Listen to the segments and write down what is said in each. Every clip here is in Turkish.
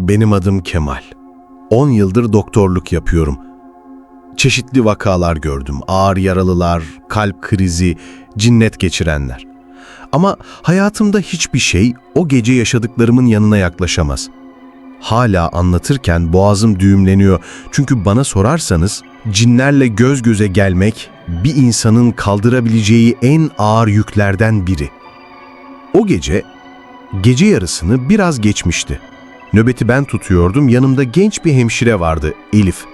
Benim adım Kemal. 10 yıldır doktorluk yapıyorum. Çeşitli vakalar gördüm. Ağır yaralılar, kalp krizi, cinnet geçirenler. Ama hayatımda hiçbir şey o gece yaşadıklarımın yanına yaklaşamaz. Hala anlatırken boğazım düğümleniyor. Çünkü bana sorarsanız cinlerle göz göze gelmek bir insanın kaldırabileceği en ağır yüklerden biri. O gece gece yarısını biraz geçmişti. Nöbeti ben tutuyordum. Yanımda genç bir hemşire vardı, Elif.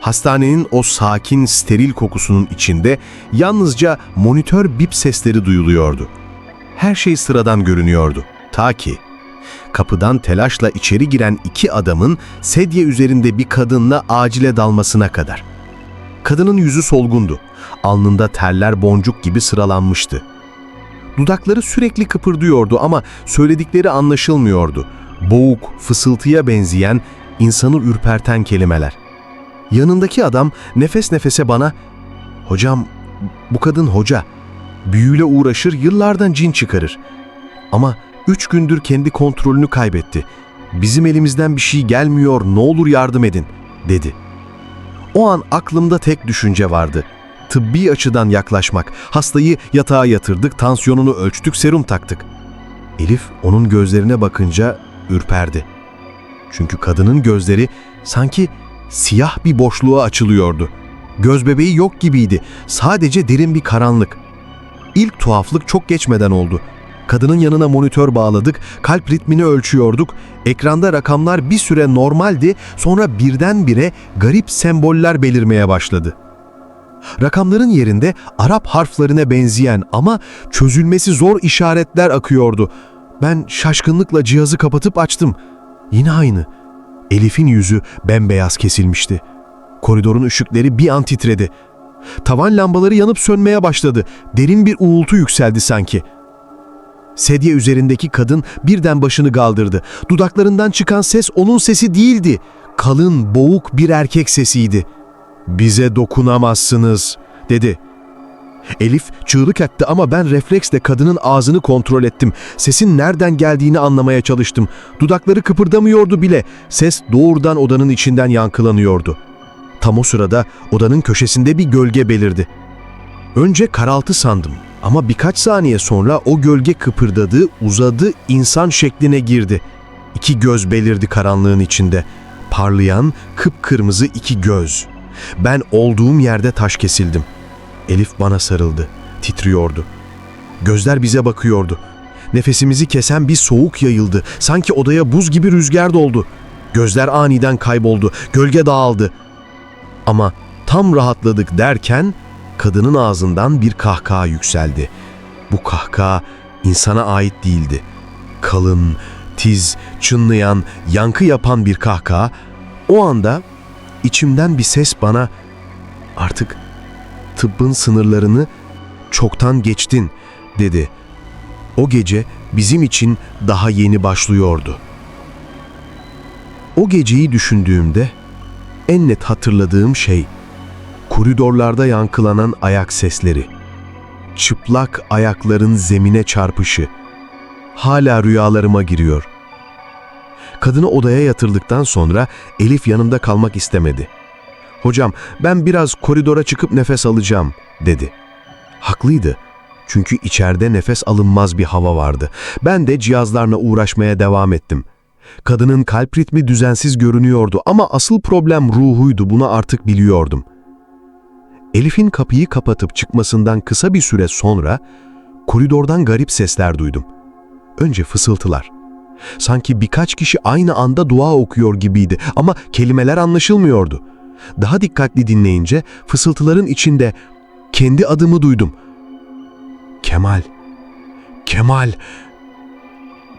Hastanenin o sakin, steril kokusunun içinde yalnızca monitör bip sesleri duyuluyordu. Her şey sıradan görünüyordu. Ta ki kapıdan telaşla içeri giren iki adamın sedye üzerinde bir kadınla acile dalmasına kadar. Kadının yüzü solgundu. Alnında terler boncuk gibi sıralanmıştı. Dudakları sürekli kıpırdıyordu ama söyledikleri anlaşılmıyordu. Boğuk, fısıltıya benzeyen, insanı ürperten kelimeler. Yanındaki adam nefes nefese bana, ''Hocam, bu kadın hoca. Büyüyle uğraşır, yıllardan cin çıkarır. Ama üç gündür kendi kontrolünü kaybetti. Bizim elimizden bir şey gelmiyor, ne olur yardım edin.'' dedi. O an aklımda tek düşünce vardı. Tıbbi açıdan yaklaşmak. Hastayı yatağa yatırdık, tansiyonunu ölçtük, serum taktık. Elif onun gözlerine bakınca ürperdi. Çünkü kadının gözleri sanki siyah bir boşluğa açılıyordu. Göz bebeği yok gibiydi. Sadece derin bir karanlık. İlk tuhaflık çok geçmeden oldu. Kadının yanına monitör bağladık, kalp ritmini ölçüyorduk. Ekranda rakamlar bir süre normaldi, sonra birdenbire garip semboller belirmeye başladı. Rakamların yerinde Arap harflerine benzeyen ama çözülmesi zor işaretler akıyordu. Ben şaşkınlıkla cihazı kapatıp açtım. Yine aynı. Elif'in yüzü bembeyaz kesilmişti. Koridorun ışıkları bir an titredi. Tavan lambaları yanıp sönmeye başladı. Derin bir uğultu yükseldi sanki. Sedye üzerindeki kadın birden başını kaldırdı. Dudaklarından çıkan ses onun sesi değildi. Kalın, boğuk bir erkek sesiydi. ''Bize dokunamazsınız.'' dedi. Elif çığlık etti ama ben refleksle kadının ağzını kontrol ettim. Sesin nereden geldiğini anlamaya çalıştım. Dudakları kıpırdamıyordu bile. Ses doğrudan odanın içinden yankılanıyordu. Tam o sırada odanın köşesinde bir gölge belirdi. Önce karaltı sandım ama birkaç saniye sonra o gölge kıpırdadı, uzadı, insan şekline girdi. İki göz belirdi karanlığın içinde. Parlayan, kıpkırmızı iki göz. Ben olduğum yerde taş kesildim. Elif bana sarıldı. Titriyordu. Gözler bize bakıyordu. Nefesimizi kesen bir soğuk yayıldı. Sanki odaya buz gibi rüzgar doldu. Gözler aniden kayboldu. Gölge dağıldı. Ama tam rahatladık derken kadının ağzından bir kahkaha yükseldi. Bu kahkaha insana ait değildi. Kalın, tiz, çınlayan, yankı yapan bir kahkaha. O anda içimden bir ses bana artık tıbbın sınırlarını çoktan geçtin dedi. O gece bizim için daha yeni başlıyordu. O geceyi düşündüğümde en net hatırladığım şey koridorlarda yankılanan ayak sesleri. Çıplak ayakların zemine çarpışı. Hala rüyalarıma giriyor. Kadını odaya yatırdıktan sonra Elif yanımda kalmak istemedi. Hocam ben biraz koridora çıkıp nefes alacağım dedi. Haklıydı. Çünkü içeride nefes alınmaz bir hava vardı. Ben de cihazlarla uğraşmaya devam ettim. Kadının kalp ritmi düzensiz görünüyordu ama asıl problem ruhuydu bunu artık biliyordum. Elif'in kapıyı kapatıp çıkmasından kısa bir süre sonra koridordan garip sesler duydum. Önce fısıltılar. Sanki birkaç kişi aynı anda dua okuyor gibiydi ama kelimeler anlaşılmıyordu. Daha dikkatli dinleyince fısıltıların içinde kendi adımı duydum. Kemal. Kemal.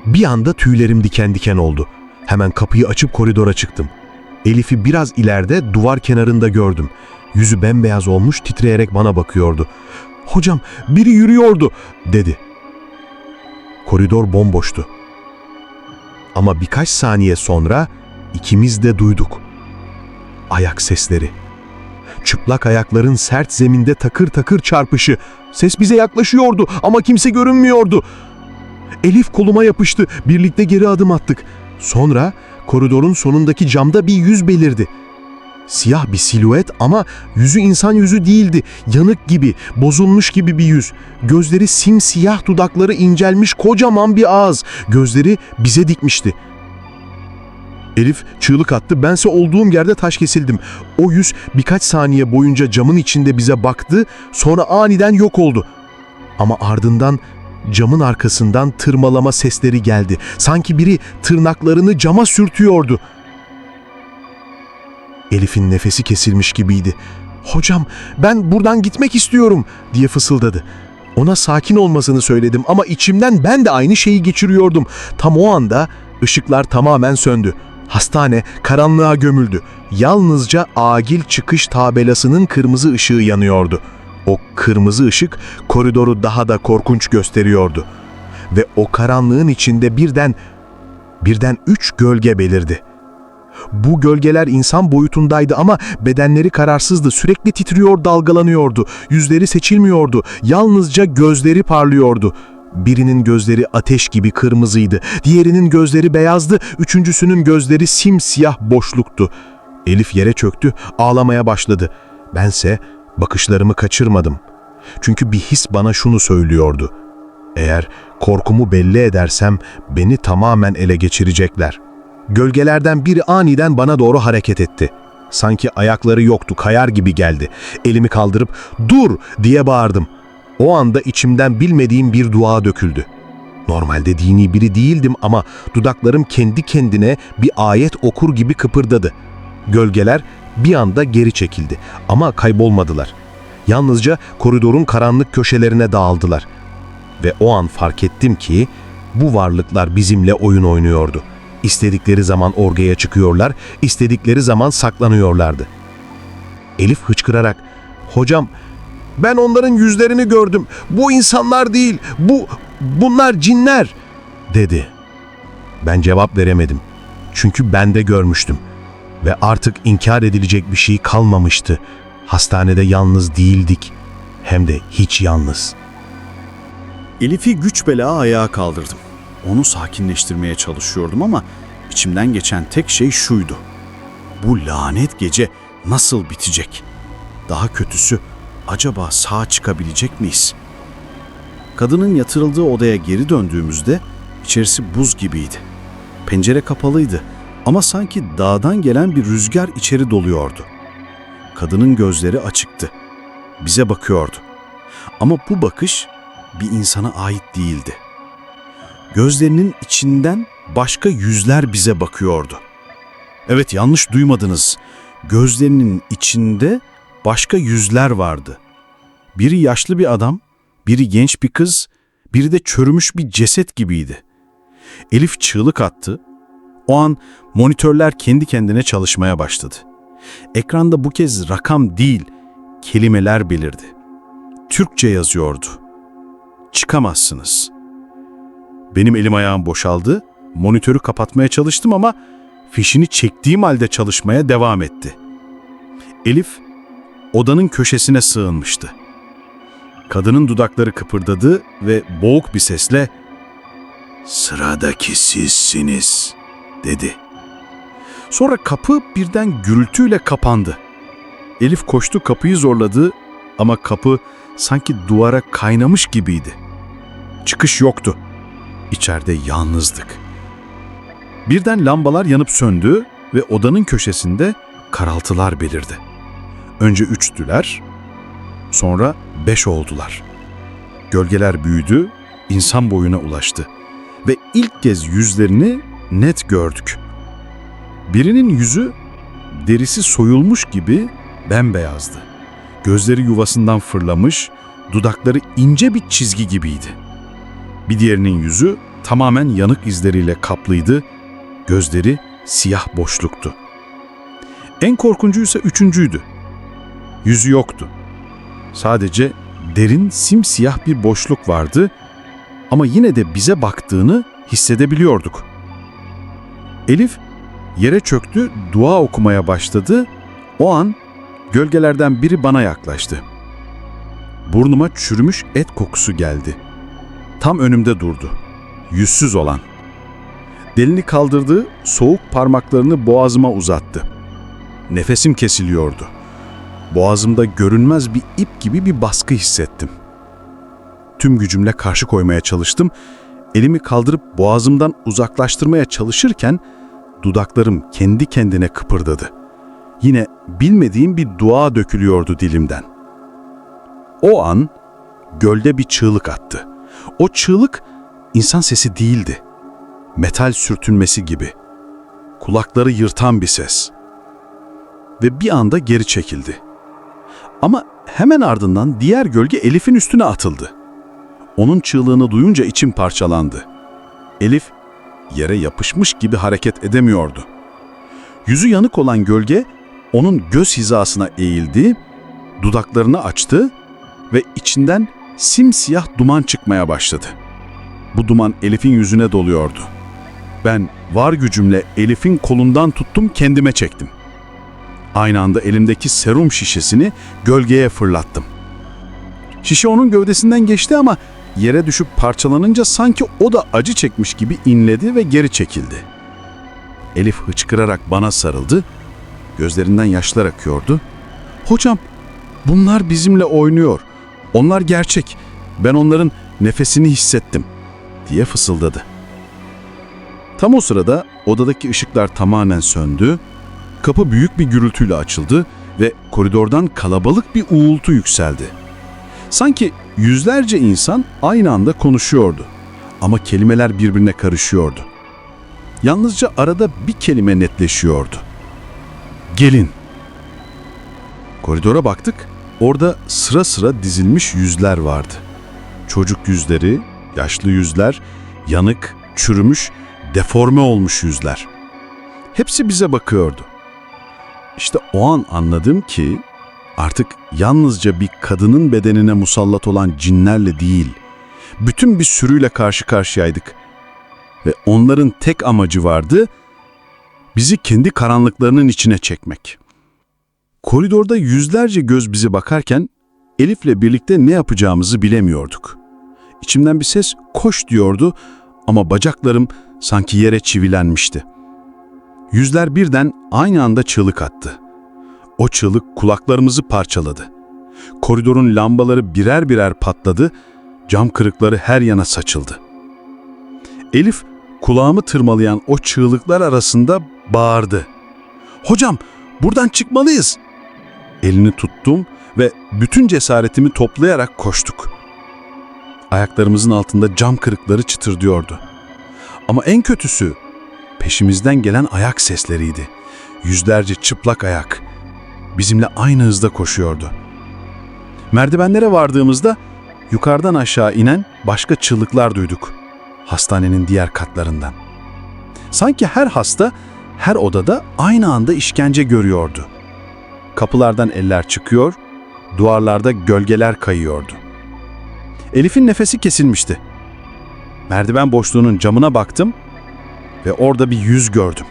Bir anda tüylerim diken diken oldu. Hemen kapıyı açıp koridora çıktım. Elif'i biraz ileride duvar kenarında gördüm. Yüzü bembeyaz olmuş titreyerek bana bakıyordu. ''Hocam biri yürüyordu.'' dedi. Koridor bomboştu. Ama birkaç saniye sonra ikimiz de duyduk. Ayak sesleri. Çıplak ayakların sert zeminde takır takır çarpışı. Ses bize yaklaşıyordu ama kimse görünmüyordu. Elif koluma yapıştı. Birlikte geri adım attık. Sonra koridorun sonundaki camda bir yüz belirdi. Siyah bir silüet ama yüzü insan yüzü değildi. Yanık gibi, bozulmuş gibi bir yüz. Gözleri simsiyah, dudakları incelmiş kocaman bir ağız. Gözleri bize dikmişti. Elif çığlık attı. Bense olduğum yerde taş kesildim. O yüz birkaç saniye boyunca camın içinde bize baktı, sonra aniden yok oldu. Ama ardından camın arkasından tırmalama sesleri geldi. Sanki biri tırnaklarını cama sürtüyordu. Elif'in nefesi kesilmiş gibiydi. "Hocam, ben buradan gitmek istiyorum." diye fısıldadı. Ona sakin olmasını söyledim ama içimden ben de aynı şeyi geçiriyordum. Tam o anda ışıklar tamamen söndü. Hastane karanlığa gömüldü. Yalnızca acil çıkış tabelasının kırmızı ışığı yanıyordu. O kırmızı ışık koridoru daha da korkunç gösteriyordu. Ve o karanlığın içinde birden birden üç gölge belirdi. Bu gölgeler insan boyutundaydı ama bedenleri kararsızdı, sürekli titriyor, dalgalanıyordu. Yüzleri seçilmiyordu, yalnızca gözleri parlıyordu. Birinin gözleri ateş gibi kırmızıydı, diğerinin gözleri beyazdı, üçüncüsünün gözleri simsiyah boşluktu. Elif yere çöktü, ağlamaya başladı. Bense bakışlarımı kaçırmadım. Çünkü bir his bana şunu söylüyordu. Eğer korkumu belli edersem beni tamamen ele geçirecekler.'' Gölgelerden biri aniden bana doğru hareket etti. Sanki ayakları yoktu, kayar gibi geldi. Elimi kaldırıp "Dur!" diye bağırdım. O anda içimden bilmediğim bir dua döküldü. Normalde dini biri değildim ama dudaklarım kendi kendine bir ayet okur gibi kıpırdadı. Gölgeler bir anda geri çekildi ama kaybolmadılar. Yalnızca koridorun karanlık köşelerine dağıldılar. Ve o an fark ettim ki bu varlıklar bizimle oyun oynuyordu. İstedikleri zaman orgaya çıkıyorlar, istedikleri zaman saklanıyorlardı. Elif hıçkırarak, "Hocam, ben onların yüzlerini gördüm. Bu insanlar değil, bu bunlar cinler." dedi. Ben cevap veremedim. Çünkü ben de görmüştüm ve artık inkar edilecek bir şey kalmamıştı. Hastanede yalnız değildik. Hem de hiç yalnız. Elif'i güç bela ayağa kaldırdım. Onu sakinleştirmeye çalışıyordum ama içimden geçen tek şey şuydu. Bu lanet gece nasıl bitecek? Daha kötüsü acaba sağ çıkabilecek miyiz? Kadının yatırıldığı odaya geri döndüğümüzde içerisi buz gibiydi. Pencere kapalıydı ama sanki dağdan gelen bir rüzgar içeri doluyordu. Kadının gözleri açıktı. Bize bakıyordu. Ama bu bakış bir insana ait değildi. Gözlerinin içinden başka yüzler bize bakıyordu. Evet yanlış duymadınız. Gözlerinin içinde başka yüzler vardı. Biri yaşlı bir adam, biri genç bir kız, biri de çürümüş bir ceset gibiydi. Elif çığlık attı. O an monitörler kendi kendine çalışmaya başladı. Ekranda bu kez rakam değil, kelimeler belirdi. Türkçe yazıyordu. Çıkamazsınız. Benim elim ayağım boşaldı. Monitörü kapatmaya çalıştım ama fişini çektiğim halde çalışmaya devam etti. Elif odanın köşesine sığınmıştı. Kadının dudakları kıpırdadı ve boğuk bir sesle "Sıradaki sizsiniz." dedi. Sonra kapı birden gürültüyle kapandı. Elif koştu kapıyı zorladı ama kapı sanki duvara kaynamış gibiydi. Çıkış yoktu. İçeride yalnızdık. Birden lambalar yanıp söndü ve odanın köşesinde karaltılar belirdi. Önce üçtüler, sonra beş oldular. Gölgeler büyüdü, insan boyuna ulaştı ve ilk kez yüzlerini net gördük. Birinin yüzü derisi soyulmuş gibi bembeyazdı. Gözleri yuvasından fırlamış, dudakları ince bir çizgi gibiydi. Bir diğerinin yüzü tamamen yanık izleriyle kaplıydı, gözleri siyah boşluktu. En korkuncu ise üçüncüydü. Yüzü yoktu. Sadece derin simsiyah bir boşluk vardı ama yine de bize baktığını hissedebiliyorduk. Elif yere çöktü, dua okumaya başladı. O an gölgelerden biri bana yaklaştı. Burnuma çürümüş et kokusu geldi. Tam önümde durdu. Yüzsüz olan. Delini kaldırdı, soğuk parmaklarını boğazıma uzattı. Nefesim kesiliyordu. Boğazımda görünmez bir ip gibi bir baskı hissettim. Tüm gücümle karşı koymaya çalıştım. Elimi kaldırıp boğazımdan uzaklaştırmaya çalışırken dudaklarım kendi kendine kıpırdadı. Yine bilmediğim bir dua dökülüyordu dilimden. O an gölde bir çığlık attı. O çığlık insan sesi değildi. Metal sürtünmesi gibi. Kulakları yırtan bir ses. Ve bir anda geri çekildi. Ama hemen ardından diğer gölge Elif'in üstüne atıldı. Onun çığlığını duyunca içim parçalandı. Elif yere yapışmış gibi hareket edemiyordu. Yüzü yanık olan gölge onun göz hizasına eğildi, dudaklarını açtı ve içinden simsiyah duman çıkmaya başladı. Bu duman Elif'in yüzüne doluyordu. Ben var gücümle Elif'in kolundan tuttum kendime çektim. Aynı anda elimdeki serum şişesini gölgeye fırlattım. Şişe onun gövdesinden geçti ama yere düşüp parçalanınca sanki o da acı çekmiş gibi inledi ve geri çekildi. Elif hıçkırarak bana sarıldı, gözlerinden yaşlar akıyordu. ''Hocam, bunlar bizimle oynuyor. Onlar gerçek. Ben onların nefesini hissettim.'' diye fısıldadı. Tam o sırada odadaki ışıklar tamamen söndü, kapı büyük bir gürültüyle açıldı ve koridordan kalabalık bir uğultu yükseldi. Sanki yüzlerce insan aynı anda konuşuyordu ama kelimeler birbirine karışıyordu. Yalnızca arada bir kelime netleşiyordu. Gelin. Koridora baktık. Orada sıra sıra dizilmiş yüzler vardı. Çocuk yüzleri, yaşlı yüzler, yanık, çürümüş, deforme olmuş yüzler. Hepsi bize bakıyordu. İşte o an anladım ki artık yalnızca bir kadının bedenine musallat olan cinlerle değil, bütün bir sürüyle karşı karşıyaydık. Ve onların tek amacı vardı, bizi kendi karanlıklarının içine çekmek. Koridorda yüzlerce göz bize bakarken Elif'le birlikte ne yapacağımızı bilemiyorduk. İçimden bir ses koş diyordu ama bacaklarım sanki yere çivilenmişti. Yüzler birden aynı anda çığlık attı. O çığlık kulaklarımızı parçaladı. Koridorun lambaları birer birer patladı, cam kırıkları her yana saçıldı. Elif kulağımı tırmalayan o çığlıklar arasında bağırdı. ''Hocam buradan çıkmalıyız!'' Elini tuttum ve bütün cesaretimi toplayarak koştuk. Ayaklarımızın altında cam kırıkları çıtırdıyordu. Ama en kötüsü peşimizden gelen ayak sesleriydi. Yüzlerce çıplak ayak bizimle aynı hızda koşuyordu. Merdivenlere vardığımızda yukarıdan aşağı inen başka çığlıklar duyduk. Hastanenin diğer katlarından. Sanki her hasta her odada aynı anda işkence görüyordu. Kapılardan eller çıkıyor, duvarlarda gölgeler kayıyordu. Elif'in nefesi kesilmişti. Merdiven boşluğunun camına baktım ve orada bir yüz gördüm.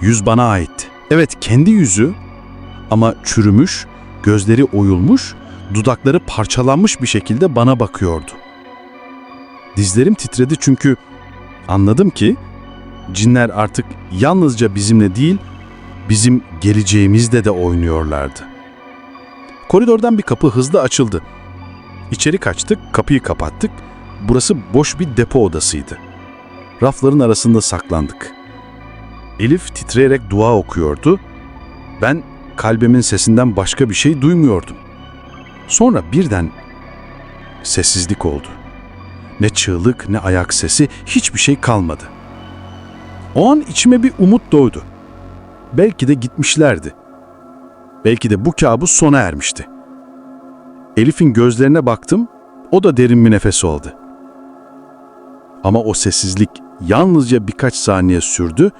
Yüz bana aitti. Evet kendi yüzü ama çürümüş, gözleri oyulmuş, dudakları parçalanmış bir şekilde bana bakıyordu. Dizlerim titredi çünkü anladım ki cinler artık yalnızca bizimle değil, bizim geleceğimizde de oynuyorlardı. Koridordan bir kapı hızlı açıldı. İçeri kaçtık, kapıyı kapattık. Burası boş bir depo odasıydı. Rafların arasında saklandık. Elif titreyerek dua okuyordu. Ben kalbimin sesinden başka bir şey duymuyordum. Sonra birden sessizlik oldu. Ne çığlık ne ayak sesi hiçbir şey kalmadı. O an içime bir umut doğdu. Belki de gitmişlerdi. Belki de bu kabus sona ermişti. Elif'in gözlerine baktım, o da derin bir nefes aldı. Ama o sessizlik yalnızca birkaç saniye sürdü.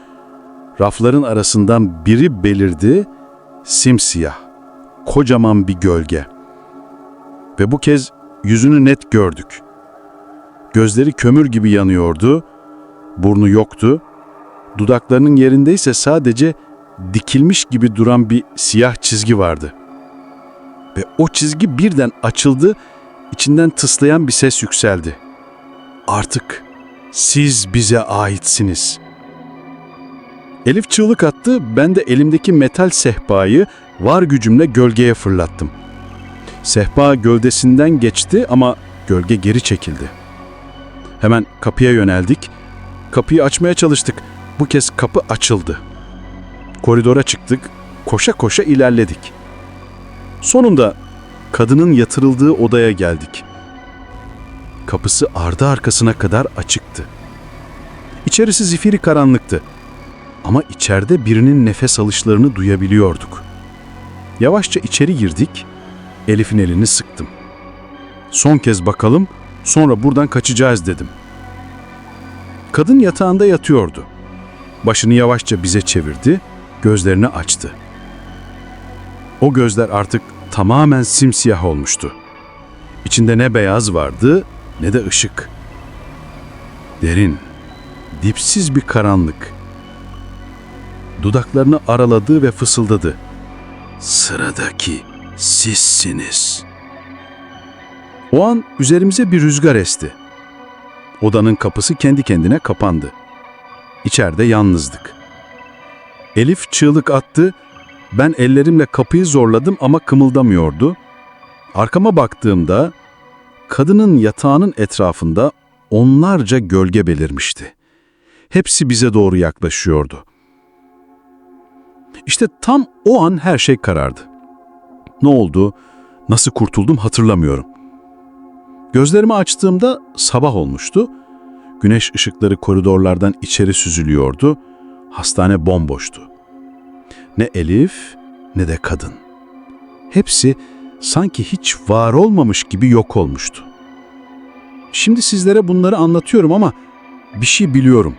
Rafların arasından biri belirdi, simsiyah, kocaman bir gölge. Ve bu kez yüzünü net gördük. Gözleri kömür gibi yanıyordu, burnu yoktu, dudaklarının yerindeyse sadece dikilmiş gibi duran bir siyah çizgi vardı. Ve o çizgi birden açıldı, içinden tıslayan bir ses yükseldi. Artık Siz bize aitsiniz. Elif çığlık attı, ben de elimdeki metal sehpayı var gücümle gölgeye fırlattım. Sehpa gövdesinden geçti ama gölge geri çekildi. Hemen kapıya yöneldik. Kapıyı açmaya çalıştık. Bu kez kapı açıldı. Koridora çıktık, koşa koşa ilerledik. Sonunda kadının yatırıldığı odaya geldik. Kapısı ardı arkasına kadar açıktı. İçerisi zifiri karanlıktı. Ama içeride birinin nefes alışlarını duyabiliyorduk. Yavaşça içeri girdik. Elif'in elini sıktım. Son kez bakalım, sonra buradan kaçacağız dedim. Kadın yatağında yatıyordu. Başını yavaşça bize çevirdi, gözlerini açtı. O gözler artık tamamen simsiyah olmuştu. İçinde ne beyaz vardı ne de ışık. Derin, dipsiz bir karanlık. Dudaklarını araladı ve fısıldadı. Sıradaki sizsiniz. O an üzerimize bir rüzgar esti. Odanın kapısı kendi kendine kapandı. İçeride yalnızdık. Elif çığlık attı. Ben ellerimle kapıyı zorladım ama kımıldamıyordu. Arkama baktığımda kadının yatağının etrafında onlarca gölge belirmişti. Hepsi bize doğru yaklaşıyordu. İşte tam o an her şey karardı. Ne oldu, nasıl kurtuldum hatırlamıyorum. Gözlerimi açtığımda sabah olmuştu. Güneş ışıkları koridorlardan içeri süzülüyordu. Hastane bomboştu. Ne Elif ne de kadın. Hepsi sanki hiç var olmamış gibi yok olmuştu. Şimdi sizlere bunları anlatıyorum ama bir şey biliyorum.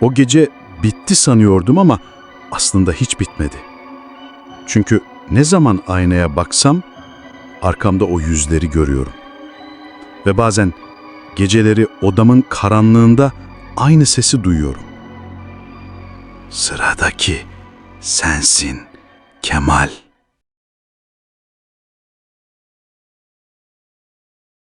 O gece bitti sanıyordum ama aslında hiç bitmedi. Çünkü ne zaman aynaya baksam arkamda o yüzleri görüyorum. Ve bazen geceleri odamın karanlığında aynı sesi duyuyorum. Sıradaki sensin Kemal.